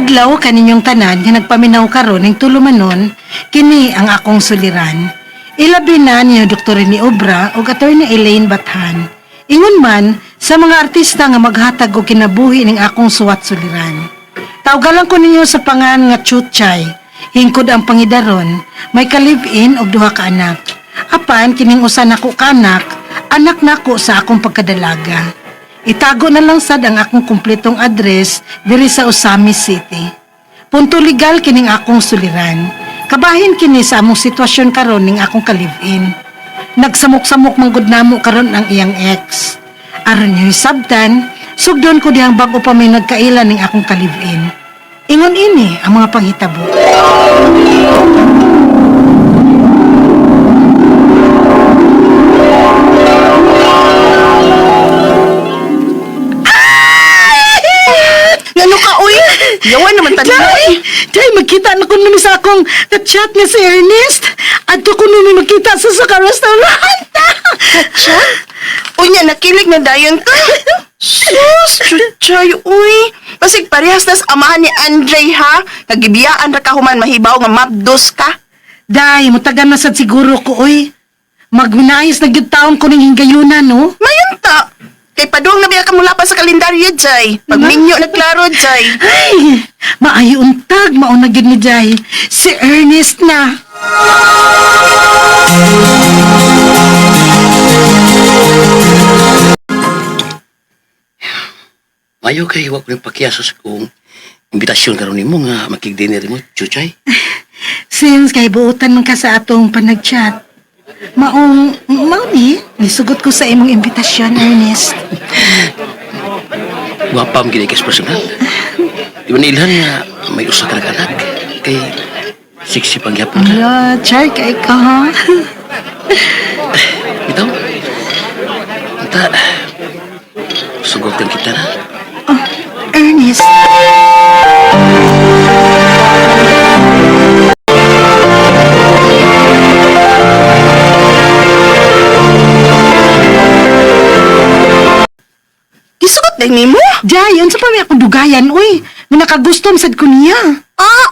Adlaw kaninyong tanan nga nagpaminaw karon ning tulumanon kini ang akong suliran. Ilabi na ni Dr. ni Obra ug Attorney Elaine Bathan. Ingon man sa mga artista nga maghatag og kinabuhi ning akong suwat suliran. Tawgalan ko ninyo sa pangan nga Chuchay. Hingkod ang pangidaron, may ka-live-in og duha ka anak. Apan kining usa nako ka anak, anak nako sa akong pagkadalaga. Itago na lang sad ang akong kumpletong address diri sa Usami City. Punto legal kining akong suliran. Kabahin kini sa among sitwasyon karon ning akong ka-live-in. Nagsamok-samok manggod namo karon ang iyang ex. Aron niyo sabtan, sugdon ko dihang bago pa may nagkaila ning akong ka-live-in. Ingon ini ang mga panghitabo. Yawan naman tani mo. Day! Day, magkita na ko numi sa akong chat nga si Ernest. At ko numi magkita sa sa restaurant. Chat? Unya, nakilig na dayon ka. Sus, chuchay, uy. Basig parehas nas amahan ni Andre, ha? Nagibiyaan ra ka human mahibaw nga mapdos ka. Day, mutagan na sad siguro ko, oy. Magminayos na gyud taon ko ning hingayunan, no? Mayon ta. Kay paduang na biya ka mula pa sa kalendaryo, Jay. Pagminyo na klaro, Jay. Ay, maayo untag, mauna gyud ni Day. Si Ernest na. Mayo kay wa ko pakiasa sa kong imbitasyon karon nimo nga makig-dinner mo, Chuchay. Since kay buutan man ka sa atong panag-chat, maong, mao ni, nisugot ko sa imong imbitasyon, Ernest. Wa pa gid kay personal. Di ba nailhan nga may usa ka anak kay sexy pang gyapon ka. Ala, char kay ka, ha? Bitaw. Anta sugotan kita na. Oh, Ernest. Gisugot na ni mo? Jay, yun sa pa may akong dugayan, uy. Nga nakagustom sad ko niya. Ah!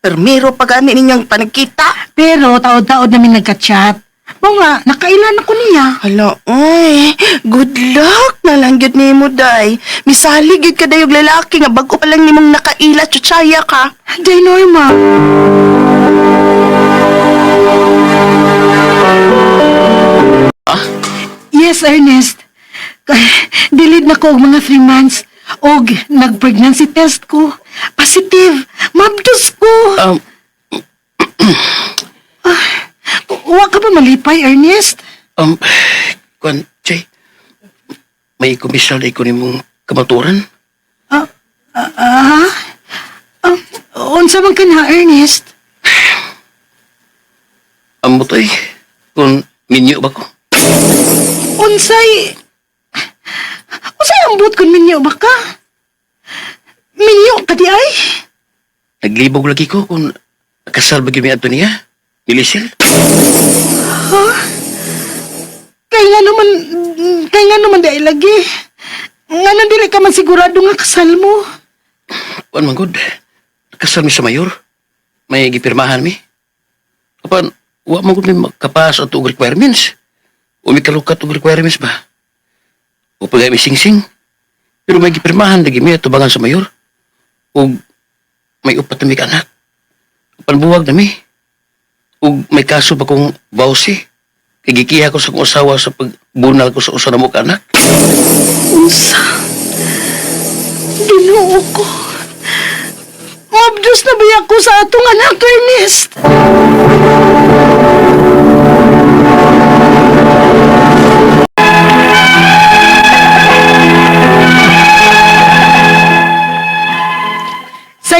Permiro pa gani ninyong panagkita. Pero taod-taod namin nagka-chat. Mo nga, nakailan ako niya. Hala, uy, good luck na lang yun ni mo, day. Misali, yun ka dayog lalaki nga bago pa lang nimong nakaila, chuchaya ka. Jay Norma. Ah, Yes, Ernest. Dilid na ko og mga three months. Og nag-pregnancy test ko. Positive. Mabdos ko. um, Wa ka ba malipay, Ernest? um, kwan, Chay. May komisyon na ko nimong kamaturan. Ah, ah, ah, ah, unsa man ka na, Ernest? Amo tay, kung minyo ba ko? Unsay... Unsay ambot kun minyo ba ka? Minyo di ay? Naglibog lagi ko kung kasal ba gimi ato niya? Milisel? Kaya nga naman, kaya nga naman dahil lagi. Nga nang dili ka man sigurado nga kasal mo. Wan man good. Kasal mi sa mayor. May gipirmahan mi. Kapan, wa man good mi makapas at requirements. O may kalukat og requirements ba? O pagay sing-sing. Pero may gipirmahan lagi mi atubangan sa mayor. O may upat na anak. Kapan buwag na mi. O may kaso pa kong bawsi. Kagikiha ko sa kong asawa sa pagbunal ko sa usa na mo anak. Unsa? Ginoo ko. Mabdos na ba ako sa atong anak, Ernest?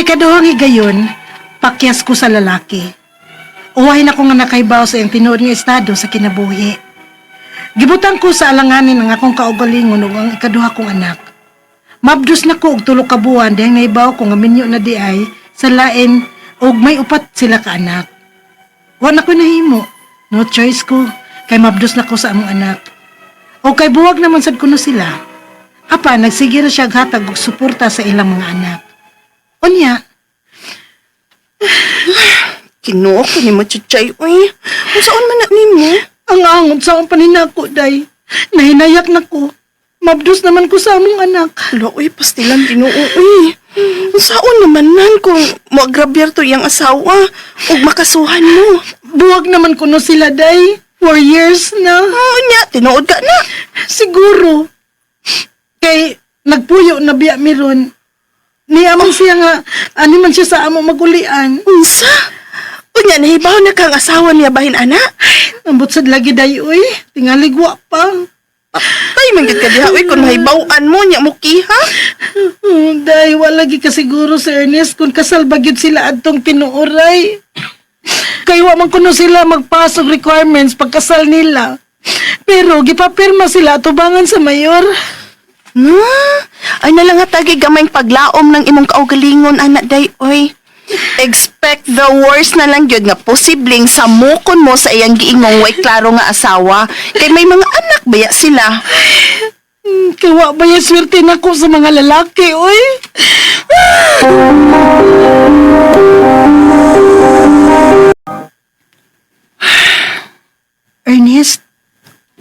Ikaduhang higayon, pakyas ko sa lalaki. Uwahin ako nga nakaibaw sa iyang tinuod nga estado sa kinabuhi. Gibutan ko sa alanganin ang akong kaugalingon ug ang ikaduha kong anak. Mabdus na ko og tulo ka buwan dahil naibaw ko nga minyo na di ay sa lain og may upat sila ka anak. Wa na ko nahimo. No choice ko kay mabdus na ko sa among anak. O kay buwag naman sad kuno sila. Apa, nagsige na siya hatag og suporta sa ilang mga anak. Unya, Kinuha ko ni mo, chuchay, uy. Kung saan man na nimo? ang angon sa akong paninako, day. Nahinayak na ko. Mabdos naman ko sa among anak. Hala, uy, pastilan ginoo, uy. Kung saan naman nan kung mo-agrabyar to yung asawa o makasuhan mo. Buwag naman ko no sila, day. For years na. Oo niya, tinuod ka na. Siguro. Kay nagpuyo na biya mi ron. Niyaman siya nga, ani man siya sa amo magulian. Unsa? Unya, nahibaw na kang asawa niya bahin, ana? Ambot sad lagi day, uy. Tingaligwa pa. Ay, manggit ka diha, uy, kung mahibawaan mo niya mo kiha. Hmm, day, wala gi ka siguro sa Ernest kung kasal bagyod sila adtong pinuoray. Kay wa man kuno sila magpasok requirements pagkasal nila. Pero gipapirma sila atubangan sa mayor. No, ay na lang nga tagi gamayng paglaom ng imong kaugalingon, anak day, oy. Expect the worst na lang yun nga posibleng samukon mo sa iyang giingong way klaro nga asawa. Kay may mga anak baya sila. Hmm, Kay wa ba yung swerte na ko sa mga lalaki, oy? Ernest,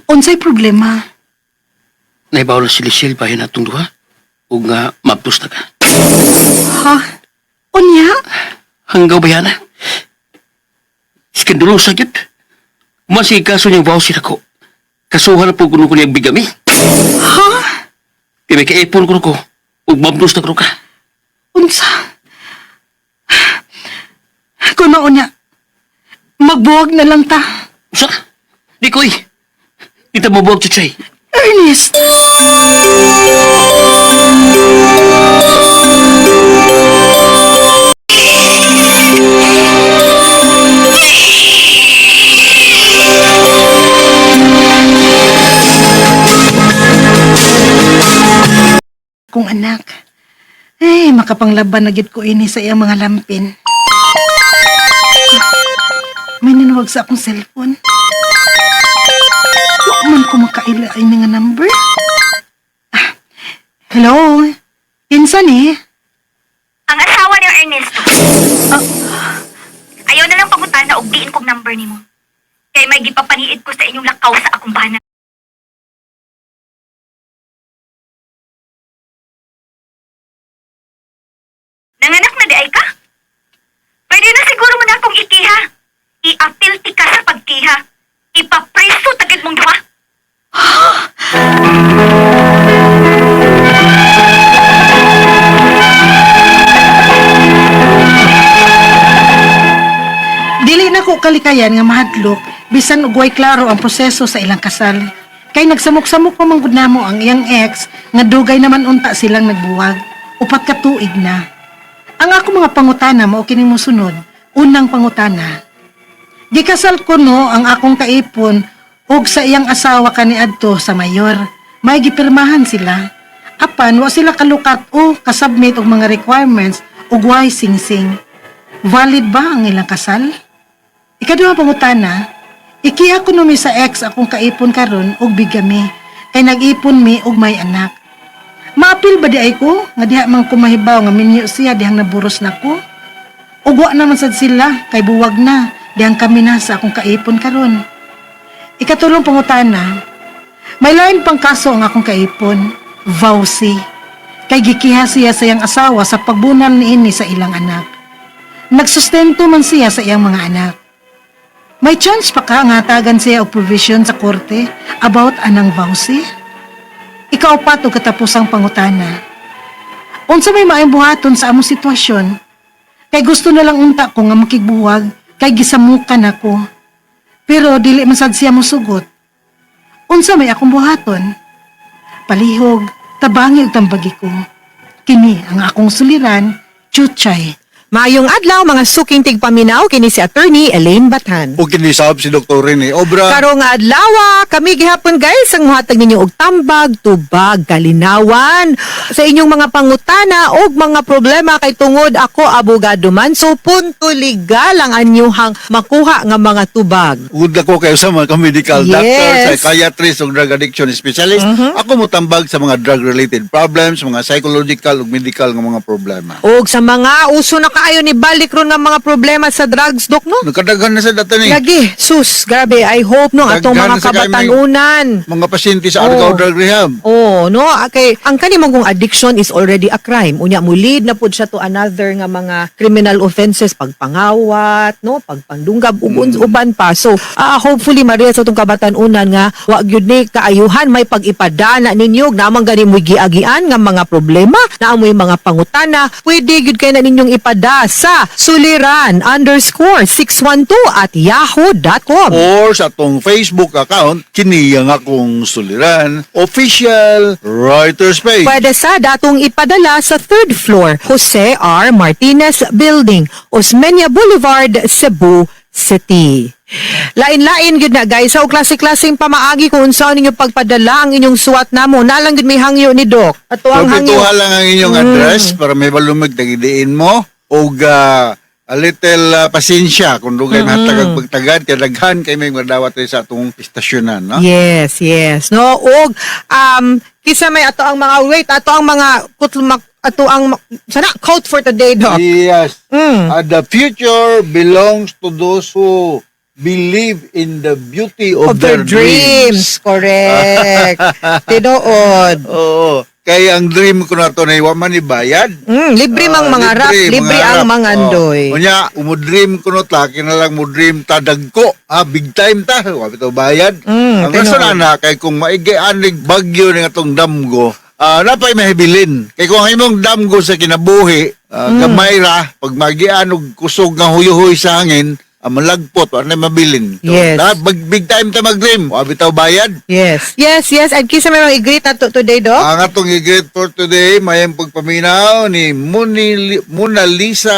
unsay problema? Naibaw na si Lisil bahin atong duha. Ug nga maptos na ka. Ha? Unya? Hanggaw ba yan? Skandalo sa gyud. Masig kaso niyang vowsy ako. Kasuhan na po kuno ko niyang bigami. Ha? Kaya kaipon ko ko. Ug maptos na ko ka. Unsa? Kuno unya, magbuwag na lang ta. Usa? Di ko eh. Di ta mabuwag chuchay. Ernest! Kung anak, eh, makapanglaban na gid ko ini sa iyang mga lampin. May ninawag sa akong cellphone. Man ko makailaay nga number. Ah, hello? Insan eh? Ang asawa ni Ernesto. Ayaw na lang pangutan na ugdiin kong number ni mo. Kay may gipapaniid ko sa inyong lakaw sa akong bana. Nanganak na di ay ka? Pwede na siguro mo na akong ikiha. I-appeal kalikayan nga mahadlok bisan ugway klaro ang proseso sa ilang kasal. Kay nagsamok-samok pa man gud namo ang iyang ex nga dugay naman unta silang nagbuwag. Upat ka tuig na. Ang ako mga pangutana mao kining mosunod. Unang pangutana. Gikasal ko no ang akong kaipon ug sa iyang asawa kaniadto sa mayor. May gipirmahan sila. Apan wa sila kalukat o kasubmit og mga requirements ug way sing-sing. Valid ba ang ilang kasal? Ikaduha pangutana, ikiha ko numi sa ex akong kaipon karon og bigami kay nag-ipon mi og may anak. Maapil ba di ay ko nga diha man ko nga minyo siya dihang naburos na ko? Ugwa naman sad sila kay buwag na dihang kami na sa akong kaipon karon. Ikatulong pangutana, may lain pang kaso ang akong kaipon, vowsy. Kay gikiha siya sa iyang asawa sa pagbunal niini sa ilang anak. Nagsustento man siya sa iyang mga anak. May chance pa ka nga tagan siya og provision sa korte about anang vowsy? Ikaapat o katapusang pangutana. Unsa may maayong buhaton sa among sitwasyon? Kay gusto na lang unta ko nga makigbuwag kay gisamukan ako. Pero dili man sad siya mosugot. Unsa may akong buhaton? Palihog, tabangi ug tambagi ko. Kini ang akong suliran, Chuchay. Mayong adlaw mga suking tigpaminaw kini si attorney Elaine Batan. O kinisab si Dr. Rene Obra. Karong adlaw kami gihapon guys ang muhatag ninyo og tambag, tubag, kalinawan sa inyong mga pangutana og mga problema kay tungod ako abogado man so punto legal ang anyuhang makuha nga mga tubag. Ugod ako kayo sa mga medical Yes. Mm-hmm. doctor, psychiatrist o drug addiction specialist. Ako mo tambag sa mga drug-related problems, mga psychological o medical nga mga problema. Og sa mga uso na kaayo ni balik ron nga mga problema sa drugs dok no? Nagkadaghan na sa data ni. Lagi, sus, grabe. I hope no atong mga kabatanunan. Mga pasyente sa Oh. Drug Rehab. Oh, no, kay ang kanimong kung addiction is already a crime. Unya mo lead na pud siya to another nga mga criminal offenses pagpangawat, no, pagpandunggab uns- uban pa. So, ah, hopefully Maria sa tong kabatanunan nga wa gyud ni kaayuhan may pagipadana ninyo namang gani mo giagian nga mga problema na amoy mga pangutana pwede gyud kay na ninyong ipada sa suliran underscore 612 at yahoo.com. Or sa atong Facebook account, kiniyang akong suliran, official writer's page. Pwede sa datong ipadala sa third floor, Jose R. Martinez Building, Osmeña Boulevard, Cebu City. Lain-lain gud na guys, sa klase-klaseng pamaagi kung unsa ninyo pagpadala ang inyong suwat namo. Nalang gud may hangyo ni Doc. Ato ang hangyo. Lang ang inyong Mm. address para may balumig tagidiin mo o a little ah, pasensya kung doon kayo matagag pagtagad kaya daghan kay may madawat sa atong istasyonan no? Yes, yes. No, og um kisa may ato ang mga wait, ato ang mga kutlumak ato ang sana quote for today, Doc. Yes. Mm. Uh, the future belongs to those who believe in the beauty of, Of their dreams. Correct. Tinood. Oo. Kaya ang dream ko na to na wa man ibayad. Mm, libre mang Ah, mga rap, libre ang mga andoy. Oh. Unya, umudream ko no ta, kinalang mo dream ta dagko. Ah, big time ta. Wa bitaw bayad. Mm, ang rason na kay kung maigi anig bagyo ning atong damgo, ah napay mahibilin. Kay kung ang imong damgo sa kinabuhi, ah, Mm. gamay ra pag magian og kusog nga huyuhoy sa hangin, ah, malagpot wa na mabilin. So, Yes. dapat big, big time ta mag-dream. Wa bitaw bayad. Yes. Yes, yes. And kisa may mga i-greet ato today, Doc. Ang atong i-greet for today, mayang pagpaminaw ni Muni, Mona Lisa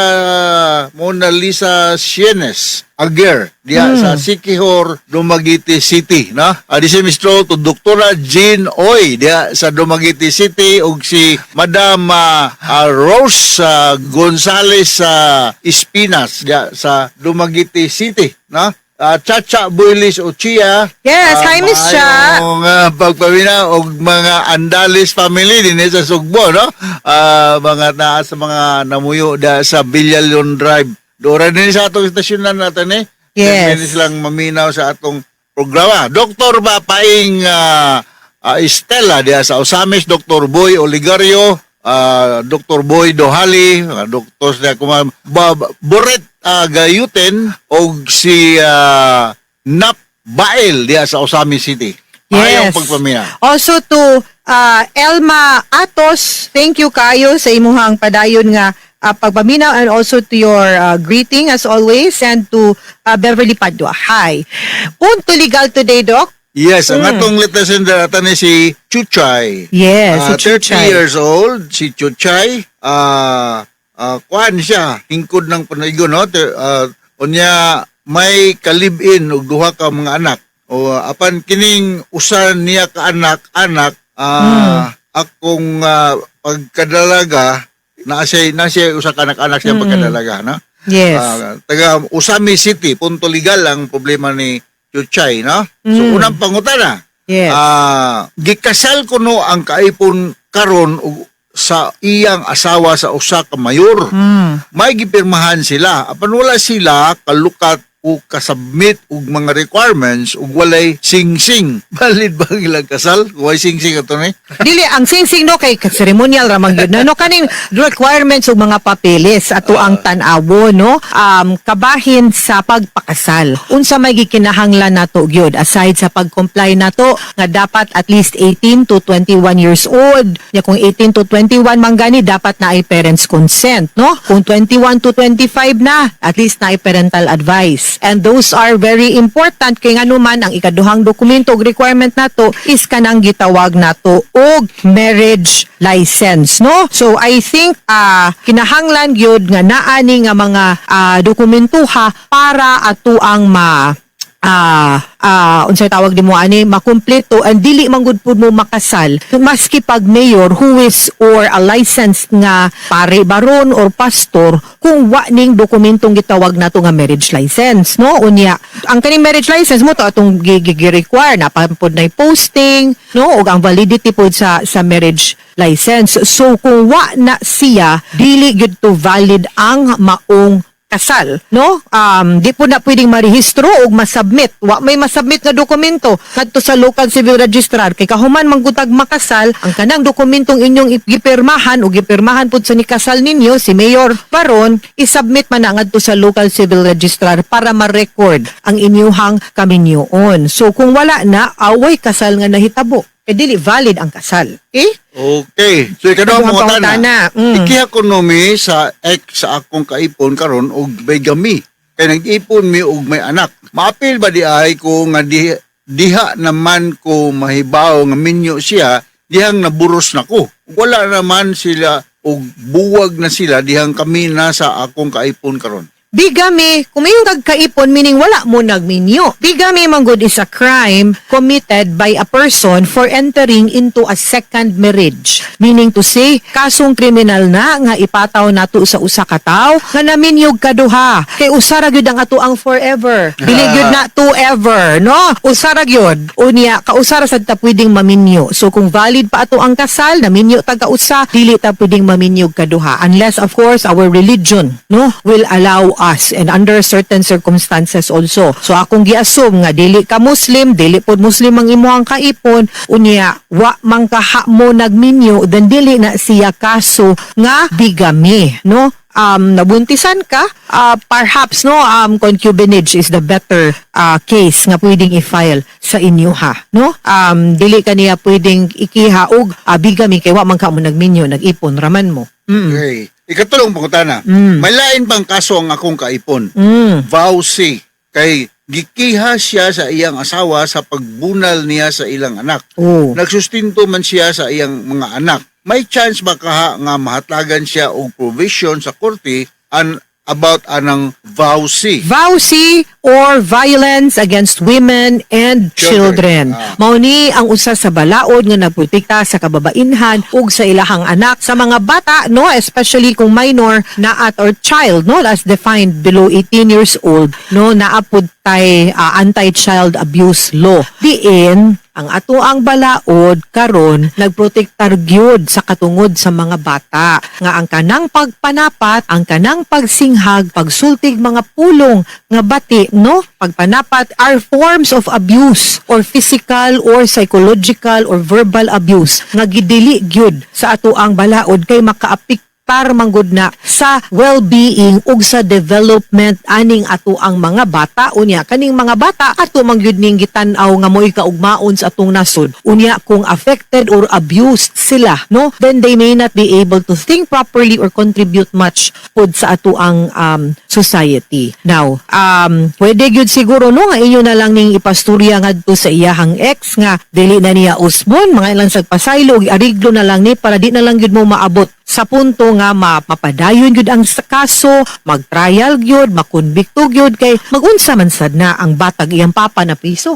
Mona Lisa Sienes Aguer diya sa Sikihor, Dumaguete City, no? Adi si Mistro to Doktora Jean Oy diya sa Dumaguete City ug si Madam ah, ah, Rose ah, Gonzales sa Espinas diya sa Dumaguete City, no? Ah, Chacha Builis Ochia Yes, hi, Miss Cha. Ang uh, pagpamina og mga Andalis family din sa Sugbo, no? Ah, mga naa sa mga namuyo da sa Villalon Drive. Dora din sa atong istasyonan natin eh. Yes. Pwede silang maminaw sa atong programa. Dr. Bapaing uh, Estela diya sa Osamis, Dr. Boy Oligario, ah, Dr. Boy Dohali, mga doktor na kuma Boret ah, Gayuten og si ah, Nap Bael diya sa Osamis City. Ayong pagpamina. Also to uh, Elma Atos, thank you kayo sa imuhang padayon nga uh, pagpaminaw and also to your uh, greeting as always and to uh, Beverly Padua. Hi. Punto legal today, Doc. Yes, ang atong listener natin ni si Chuchay. Hmm. Yes, Ah, si 30 Chuchay. years old, si Chuchay. Ah, ah, kuan siya, hingkod ng panagon, no? Ah, unya, may kalibin og duha ka mga anak. O apan kining usan niya ka anak, anak, Hmm. ah, akong ah, pagkadalaga, na siya, na siya usa ka anak-anak siya pagkadalaga, no? Yes. Ah, taga Usami City, punto legal ang problema ni Chuchay, no? So, Mm. unang pangutana, yes. Ah, gikasal ko no ang kaipon karon sa iyang asawa sa usa ka mayor. Mm. May gipirmahan sila. Apan wala sila kalukat o kasubmit og mga requirements ug walay sing-sing. Valid ba ang ilang kasal? Walay sing-sing ato ni? Dili ang sing-sing no kay ceremonial ra man gyud no kaning requirements ug mga papeles ato ang tan-awo no um kabahin sa pagpaka kasal. Unsa may gikinahanglan nato gyud aside sa pag-comply nato nga dapat at least 18 to 21 years old. Ya kung 18 to 21 man gani dapat na ay parents consent, no? Kung 21 to 25 na, at least na ay parental advice. And those are very important kay ngano man ang ikaduhang dokumento ug requirement nato is kanang gitawag nato og marriage license, no? So I think ah kinahanglan gyud nga naani nga mga ah, dokumentuha para ato ang ma ah ah unsay tawag nimo ani makumpleto and dili man gud pud mo makasal maski pag mayor who is or a licensed nga pare baron or pastor kung wa ning dokumentong gitawag nato nga marriage license no? Unya ang kaning marriage license mo to atong gi-require na pampod na posting no? Ug ang validity pod sa sa marriage license. So kung wa na siya dili gyud to valid ang maong kasal, no? Um, di po na pwedeng marehistro o masubmit. Wa may masubmit nga dokumento kadto sa local civil registrar kay kahuman manggutag makasal ang kanang dokumentong inyong gipirmahan o gipirmahan pud sa ni kasal ninyo si Mayor Baron isubmit man na ngadto sa local civil registrar para ma-record ang inyuhang kaminyoon. So kung wala na away kasal nga nahitabo, eh dili valid ang kasal. Okay? Okay. So Ikaduhang mo pangutana. tana. Mm. Ikiha ko no mi sa ex sa akong kaipon karon og bigami. Kay nag-ipon mi og may anak. Maapil ba di ay ko nga di, diha naman ko mahibaw nga minyo siya dihang naburos na ko. Wala naman sila og buwag na sila dihang kami na sa akong kaipon karon. Bigami, kung may yung kagkaipon, meaning wala mo nagminyo. Bigami man good is a crime committed by a person for entering into a second marriage. Meaning to say, kasong kriminal na nga ipataw nato sa usa ka tawo nga naminyog kaduha. Kay usara gyud ang ato ang forever. Dili gyud na to ever, no? Usara gyud. Unya, kausara sad ta pwedeng maminyo. So kung valid pa ato ang kasal, naminyo taga usa, dili ta pwedeng maminyog kaduha unless of course our religion, no, will allow us and under certain circumstances also. So akong giassume nga dili ka Muslim, dili pod Muslim ang imuhang kaipon, unya wa man kaha mo nagminyo, then dili na siya kaso nga bigami, no? um nabuntisan ka uh, perhaps no um concubinage is the better uh, case nga pwedeng i-file sa inyo ha no um dili ka niya pwedeng ikiha og uh, bigami kay wa man ka mo nagminyo nag-ipon raman mo mm. Okay. Ikatulong pangutana. Mm. May lain pang kaso ang akong kaipon. Mm. vowsy kay gikiha siya sa iyang asawa sa pagbunal niya sa ilang anak. oh Nagsustinto man siya sa iyang mga anak. May chance ba kaha nga mahatagan siya og provision sa korte an about anang vowsy? Vowsy or violence against women and children. Children. Ah. Mao ni ang usa sa balaod nga nagprotekta sa kababainhan ug sa ilahang anak sa mga bata no especially kung minor na at or child no as defined below 18 years old no naapod tay ah, anti-child abuse law. Diin ang ato ang balaod karon nagprotektar gyud sa katungod sa mga bata nga ang kanang pagpanapat ang kanang pagsinghag pagsultig mga pulong nga bati no pagpanapat are forms of abuse or physical or psychological or verbal abuse nga gidili gyud sa ato ang balaod kay makaapik para manggod na sa well-being ug sa development aning ato ang mga bata. Unya kaning mga bata ato mangyud ning gitan-aw nga mo'y kaugmaon sa atong nasod. Unya kung affected or abused sila no then they may not be able to think properly or contribute much pod sa ato ang um, society. Now um pwede gyud siguro no nga inyo na lang ning ipasturya ngadto sa iyahang ex nga dili na niya usbon mga ilang sagpasaylo ug ariglo na lang ni para di na lang gyud mo maabot sa punto nga ma- mapadayon gyud ang kaso, mag-trial gyud, makonbikto gyud kay magunsa man sad na ang batag iyang papa na piso.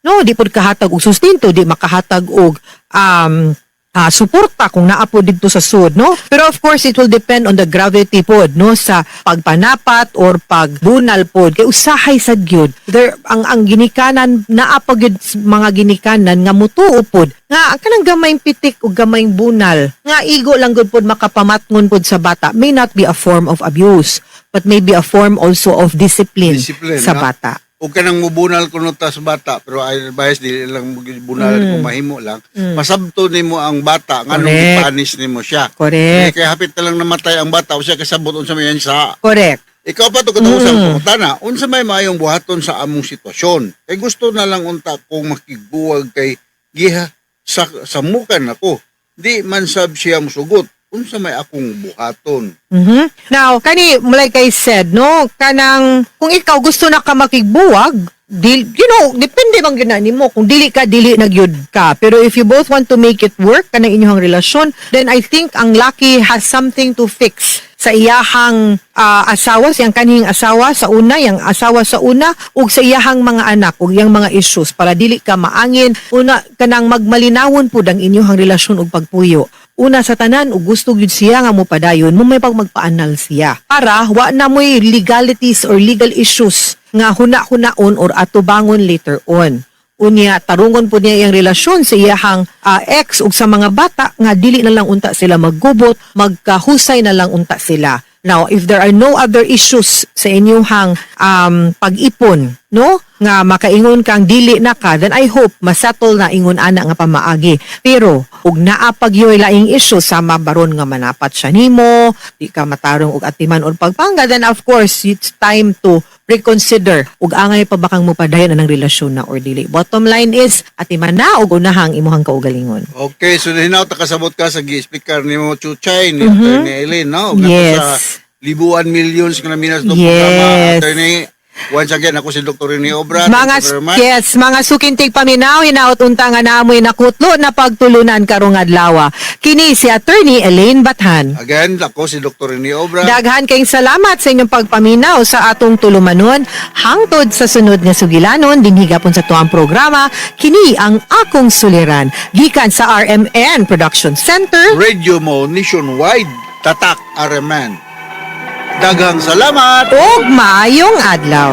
No, di pud kahatag og sustinto, di makahatag og um ah, suporta kung naa po dito sa sud, no? Pero of course, it will depend on the gravity pod, no? Sa pagpanapat or pagbunal pod. Kay usahay sad gyud. There, ang, ang ginikanan, naa pa gyud mga ginikanan nga mutuo pod. Nga, ang kanang gamayng pitik o gamayng bunal. Nga, igo lang gud pod makapamatngon pod sa bata may not be a form of abuse, but maybe a form also of discipline, Discipline, sa no? bata. O kanang mubunal kuno ta sa bata pero ay advice dili lang mo bunal Mm. kung mahimo lang. Mm. Masabto nimo ang bata nganong ipanis nimo siya. Eh, Correct. kaya hapit na lang namatay ang bata o siya kasabot unsa may sa Correct. Ikaw pa to katausang mm. na, unsa may mayong buhaton sa among sitwasyon. Kay gusto na lang unta kong makigbuwag kay giha sa sa mukan ako. Di man sab siya musugot. Unsa may akong buhaton. Mhm. Now, kani like I said, no, kanang kung ikaw gusto na ka makigbuwag, dil, you know, depende bang ginani mo. Kung dili ka, dili nagyud ka. Pero if you both want to make it work, kanang inyong relasyon, then I think ang lucky has something to fix sa iyahang ah, asawa, siyang kanhing asawa sa una, yang asawa sa una, ug sa iyahang mga anak, ug yang mga issues para dili ka maangin, una kanang magmalinawon pud ang inyong relasyon ug pagpuyo. Una sa tanan, ug gusto gyud siya nga mo padayon, mo may pag magpaanal siya. Para wa na mo'y legalities or legal issues nga huna-hunaon or atubangon later on. Unya, tarungon po niya iyang relasyon sa iyahang ah, ex ug sa mga bata nga dili na lang unta sila maggubot, magkahusay na lang unta sila. Now, if there are no other issues sa inyong um, pag-ipon, no? Nga makaingon kang dili na ka, then I hope masettle na ingon ana nga pamaagi. Pero, ug naa pag yoy laing issue sama baron nga manapat siya nimo, di ka matarong og atiman or pagpangga, then of course, it's time to reconsider ug angay pa bakang mo padayon anang relasyon na or dili. Bottom line is atiman na ug unahang imuhang kaugalingon. Okay, so hinaw ta kasabot ka sa gi-speaker ni mo Chuchay ni Attorney Eileen, no? Ug Yes. sa libuan millions nga minas do Yes. programa Attorney Once again, ako si Dr. Rene Obra. Mga yes, mga sukintig paminaw hinaut unta nga naamoy nakutlo na pagtulunan karong adlaw. Kini si attorney Elaine Bathan. Again, ako si Dr. Rene Obra. Daghan kayong salamat sa inyong pagpaminaw sa atong tulumanon hangtod sa sunod nga sugilanon dinhi gapon sa tuang programa kini ang akong suliran gikan sa RMN Production Center Radio mo nationwide, tatak Araman. Daghang salamat! ug maayong adlaw.